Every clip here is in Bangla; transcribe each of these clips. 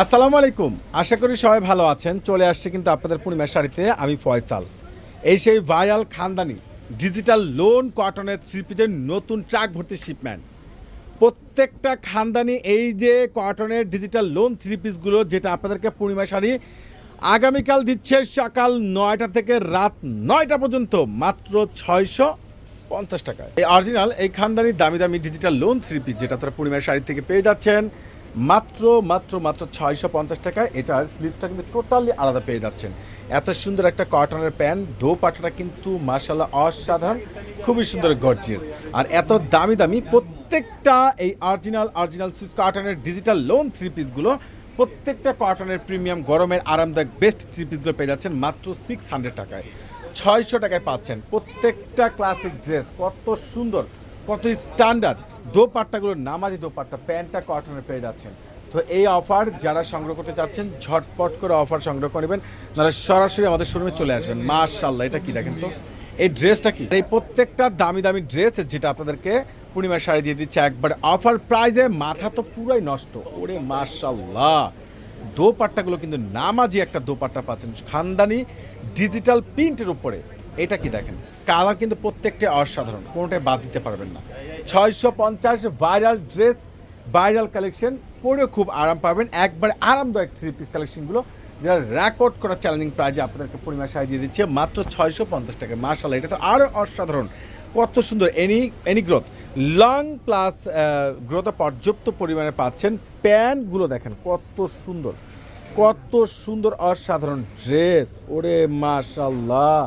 আসসালামু আলাইকুম। আশা করি সবাই ভালো আছেন। চলে আসছে কিন্তু আপনাদের পূর্ণিমার শাড়িতে আমি ফয়সাল। এই সেই ভাইরাল খানদানি ডিজিটাল লোন কটনের পিসের নতুন ট্রাক ভর্তি শিপম্যান্ট প্রত্যেকটা খানদানি এই যে কটনের ডিজিটাল লোন থ্রি পিসগুলো যেটা আপনাদেরকে পূর্ণিমা শাড়ি আগামীকাল দিচ্ছে সকাল নয়টা থেকে রাত নয়টা পর্যন্ত, মাত্র ছয়শো পঞ্চাশ টাকায়। এই অরিজিনাল এই খানদানির দামি দামি ডিজিটাল লোন থ্রি পিস যেটা আপনারা পূর্ণিমার শাড়ি থেকে পেয়ে যাচ্ছেন। মাত্র মাত্র মাত্র ছয়শো পঞ্চাশ টাকায় এটার স্লিভসটা কিন্তু টোটালি আলাদা পেয়ে যাচ্ছেন। এত সুন্দর একটা কটনের প্যান্ট দোপাটাটা কিন্তু মার্শাল্লাহ অসাধারণ, খুবই সুন্দর গর্জিয়াস আর এত দামি দামি প্রত্যেকটা এই অরিজিনাল অরিজিনাল সুইস কটনের ডিজিটাল লোন থ্রি পিসগুলো প্রত্যেকটা কটনের প্রিমিয়াম গরমের আরামদায়ক বেস্ট থ্রি পিসগুলো পেয়ে যাচ্ছেন মাত্র সিক্স হান্ড্রেড টাকায়। ছয়শো টাকায় পাচ্ছেন প্রত্যেকটা ক্লাসিক ড্রেস কত সুন্দর। কত স্ট্যান্ডার্ড দোপাট্টাগুলোর নামাজি দোপাট্টা, প্যান্টটা কটনের পেয়ে যাচ্ছেন। তো এই অফার যারা সংগ্রহ করতে চাচ্ছেন, ঝটপট করে অফার সংগ্রহ করবেন নাহলে সরাসরি আমাদের শোরুমে চলে আসবেন। মাশাল্লাহ এটা কি দেখেন তো? এই ড্রেসটা কি? এই প্রত্যেকটা দামি দামি ড্রেস যেটা আপনাদেরকে পূর্ণিমার শাড়ি দিয়ে দিচ্ছে, একবার অফার প্রাইজে মাথা তো পুরাই নষ্ট। ওরে মাশাল্লাহ দোপাট্টাগুলো কিন্তু নামাজি একটা দোপাট্টা পাচ্ছেন। খানদানি ডিজিটাল প্রিন্টের উপরে। এটা কি দেখেন? কালার কিন্তু প্রত্যেকটা অসাধারণ, কোনোটাই বাদ দিতে পারবেন না। ছয়শো পঞ্চাশ ভাইরাল ড্রেস, ভাইরাল কালেকশন, পরেও খুব আরাম পাবেন। একবারে আরামদায়ক থ্রি পিস কালেকশনগুলো যেটা রেকর্ড করা চ্যালেঞ্জিং প্রাইজে আপনাদেরকে পরিমাণ সাহায্য দিয়ে দিচ্ছে, মাত্র ছয়শো পঞ্চাশ টাকা। মার্শাল্লাহ এটা তো আরও অসাধারণ। কত সুন্দর any any growth long plus growth পর্যাপ্ত পরিমাণে পাচ্ছেন। প্যান্টগুলো দেখেন, কত সুন্দর কত সুন্দর অসাধারণ ড্রেস। ওরে মাশাল্লাহ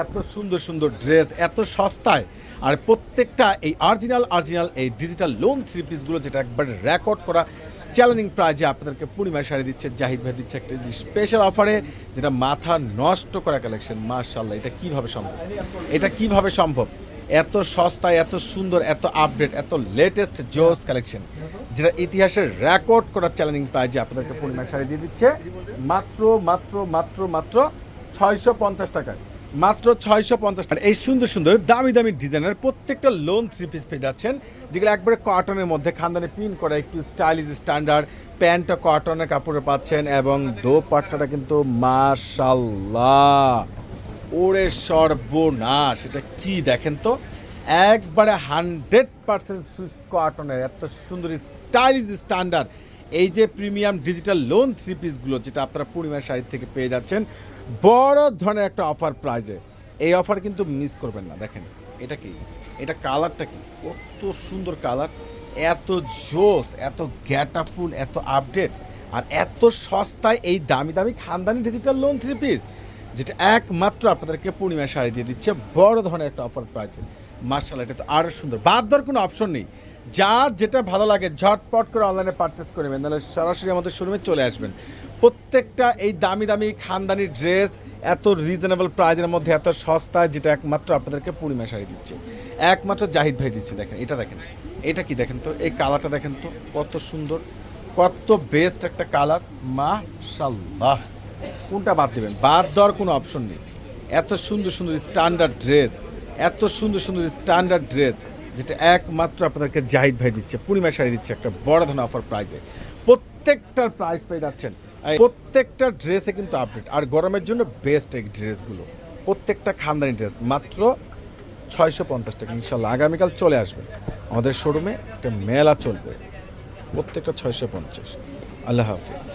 এত সুন্দর সুন্দর ড্রেস, এত সস্তায়। আর প্রত্যেকটা এই অরিজিনাল অরিজিনাল এই ডিজিটাল লোন থ্রি পিসগুলো যেটা একবার রেকর্ড করা চ্যালেঞ্জিং প্রাইজে আপনাদেরকে পূর্ণিমায় শাড়ি দিচ্ছে, জাহিদ ভাই দিচ্ছে একটা স্পেশাল অফারে যেটা মাথা নষ্ট করা কালেকশন মার্শাল্লাহ এটা কীভাবে সম্ভব? এটা কীভাবে সম্ভব? এত সস্তায়, এত সুন্দর, এত আপডেট এত লেটেস্ট জোস কালেকশন যেটা ইতিহাসের রেকর্ড করা চ্যালেঞ্জিং প্রাইজে আপনাদেরকে পূর্ণিমা শাড়ি দিয়ে দিচ্ছে। মাত্র মাত্র মাত্র মাত্র ছয়শো পঞ্চাশ টাকায়। মাত্র ছয়শো পঞ্চাশ টাকা। এই সুন্দর সুন্দর দামি দামি ডিজাইনের প্রত্যেকটা লোন থ্রি পিস পেয়ে যাচ্ছেন, যেগুলো একবারে কটনের মধ্যে খানদানে প্রিন্ট করা, একটু স্টাইলিশ স্ট্যান্ডার্ড প্যান্টটা কটনের কাপড়ে পাচ্ছেন এবং দোপাট্টাটা কিন্তু মাশাল্লাহ ওরে সর্বনাশ, এটা কি দেখেন তো? একবারে হান্ড্রেড পার্সেন্ট সুইস কটনের এত সুন্দর স্টাইলিশ স্ট্যান্ডার্ড এই যে প্রিমিয়াম ডিজিটাল লোন থ্রি পিসগুলো, যেটা আপনারা পূর্ণিমার শাড়ি থেকে পেয়ে যাচ্ছেন, বড় ধরনের একটা অফার প্রাইজে। এই অফার কিন্তু মিস করবেন না, দেখেন, এটা কি? এটা কালারটা কি? কত সুন্দর কালার, এত জোস, এত গ্যাটাফুল, এত আপডেট, আর এত সস্তায় এই দামি দামি খানদানি ডিজিটাল লোন থ্রি পিস, যেটা একমাত্র আপনাদেরকে পূর্ণিমা শাড়ি দিয়ে দিচ্ছে, বড় ধরনের একটা অফার প্রাইসে মার্শাল, এটা তো আরও সুন্দর। বাদ দেওয়ার কোনো অপশন নেই। যার যেটা ভালো লাগে, ঝটপট করে অনলাইনে পারচেস করে নেবেন। তাহলে সরাসরি আমাদের শোরুমে চলে আসবেন। প্রত্যেকটা এই দামি দামি খানদানি ড্রেস এত রিজনেবল প্রাইজের মধ্যে, এত সস্তায়, যেটা একমাত্র আপনাদেরকে পূর্ণিমা শাড়ি দিচ্ছে। একমাত্র জাহিদ ভাই দিচ্ছে, দেখেন, এটা দেখেন। এটা কি দেখেন তো? এই কালারটা দেখেন তো, কত সুন্দর, কত বেস্ট একটা কালার মাশাল্লাহ কোনটা বাদ দেবেন? বাদ দেওয়ার কোনো অপশন নেই। এত সুন্দর সুন্দর স্ট্যান্ডার্ড ড্রেস এত সুন্দর সুন্দর স্ট্যান্ডার্ড ড্রেস যেটা একমাত্র আপনাদেরকে জাহিদ ভাই দিচ্ছে পূর্ণিমা শাড়ি দিচ্ছে একটা বড় ধরনের অফার প্রাইজে প্রত্যেকটার প্রাইস পেয়ে যাচ্ছেন। প্রত্যেকটা ড্রেসে কিন্তু আপডেট আর গরমের জন্য বেস্ট এই ড্রেসগুলো প্রত্যেকটা খানদানি ড্রেস মাত্র ছয়শো পঞ্চাশ টাকা। ইনশাল্লাহ আগামীকাল চলে আসবে। আমাদের শোরুমে একটা মেলা চলবে। প্রত্যেকটা ছয়শো পঞ্চাশ। আল্লাহ হাফিজ।